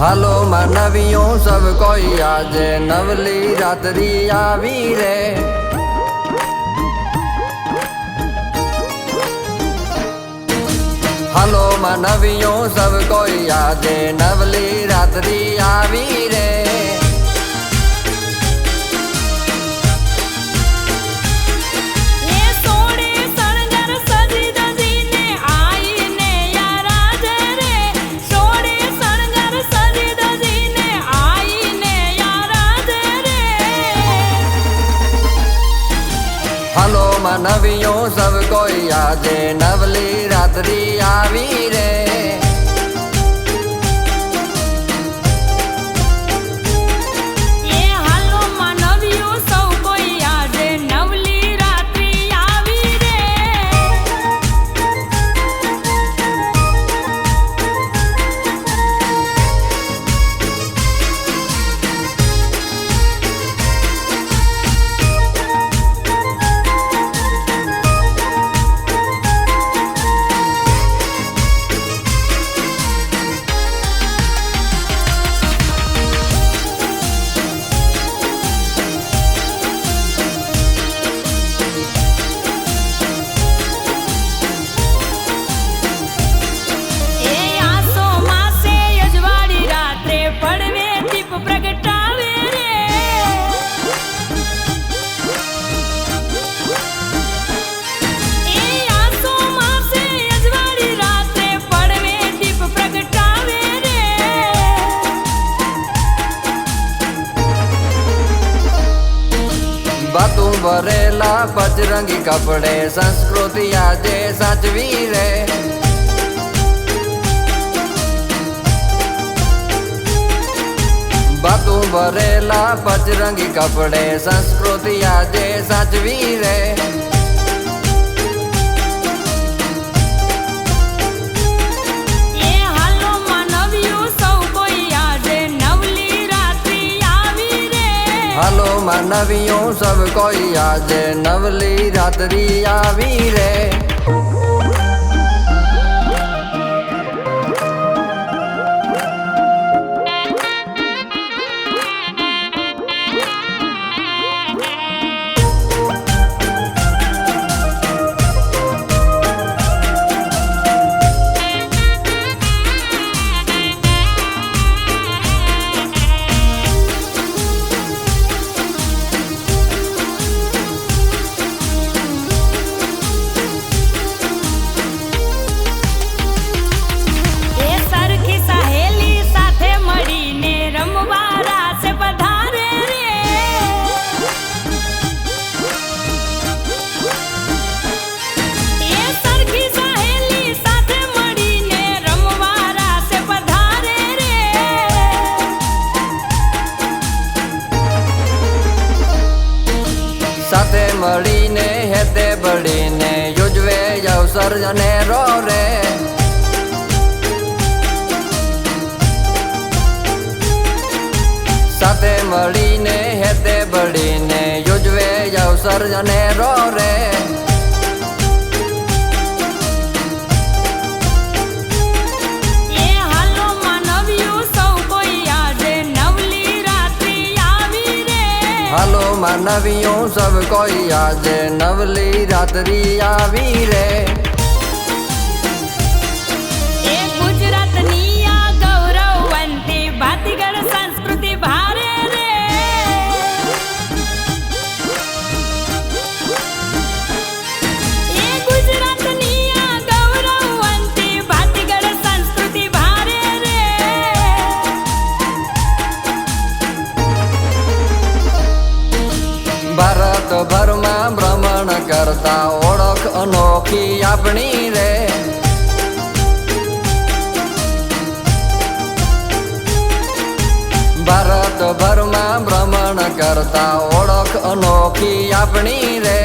હાલો માનવીઓ, સબ કોઈ આજે નવલી રાત્રિ આવી રે. હાલો માનવીઓ, સબ કોઈ આજે નવલી રાત્રિ આવી હાલો માનવીઓ સબ કોઈ આજે નવલી રાત્રિ આવી રે. ભરેલા બજરંગી કપડે સંસ્કૃતિ આજે સાચવી રે. બાતું ભરેલા બજરંગી કપડે સંસ્કૃતિ આજે સાચવી રે. હાલો માનવીઓ સબ કોઈ આજે નવલી રાત્રિ આવી રે. અને રો સાથે મળીને હેતે બળીને યોજવે અવસર અને હાલો માનવીઓ સબ કોઈ આજે નવલી રાત્રિ આવી રે. ભરમાં ભ્રમણ કરતા ઓળખ અનોખી આપણી રે. ભારત ભરમાં ભ્રમણ કરતા ઓળખ અનોખી આપણી રે.